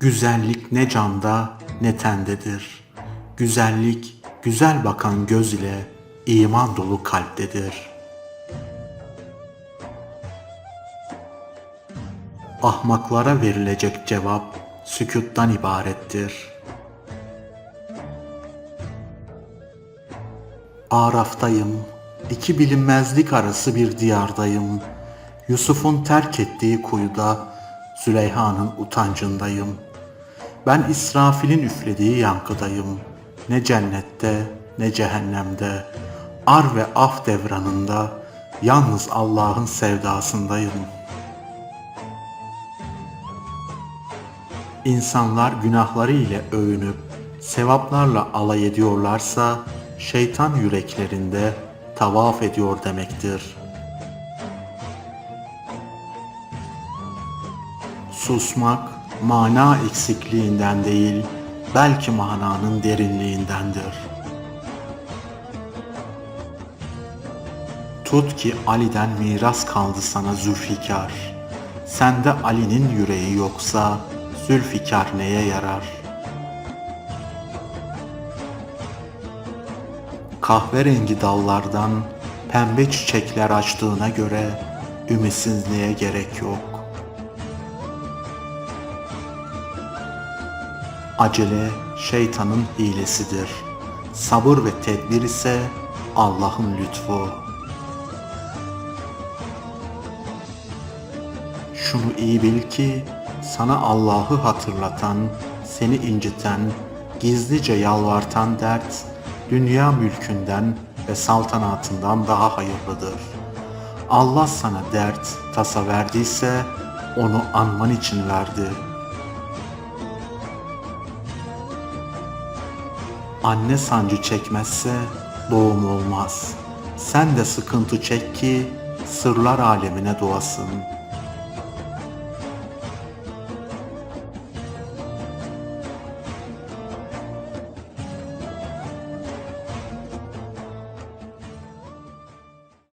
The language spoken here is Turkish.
Güzellik ne canda ne tendedir. Güzellik güzel bakan göz ile iman dolu kalptedir. Ahmaklara verilecek cevap sükuttan ibarettir. Araf'tayım, iki bilinmezlik arası bir diyardayım. Yusuf'un terk ettiği kuyuda Züleyha'nın utancındayım. Ben İsrafil'in üflediği yankıdayım. Ne cennette ne cehennemde, ar ve af devranında yalnız Allah'ın sevdasındayım. İnsanlar günahları ile övünüp sevaplarla alay ediyorlarsa şeytan yüreklerinde tavaf ediyor demektir. Susmak mana eksikliğinden değil, belki mananın derinliğindendir. Tut ki Ali'den miras kaldı sana Zülfikar. Sende Ali'nin yüreği yoksa Zülfikar neye yarar? Kahverengi dallardan pembe çiçekler açtığına göre ümitsizliğe gerek yok. Acele şeytanın hilesidir. Sabır ve tedbir ise Allah'ın lütfu. Şunu iyi bil ki sana Allah'ı hatırlatan, seni inciten, gizlice yalvartan dert, dünya mülkünden ve saltanatından daha hayırlıdır. Allah sana dert, tasa verdiyse onu anman için verdi. Anne sancı çekmezse doğum olmaz. Sen de sıkıntı çek ki sırlar alemine doğasın.''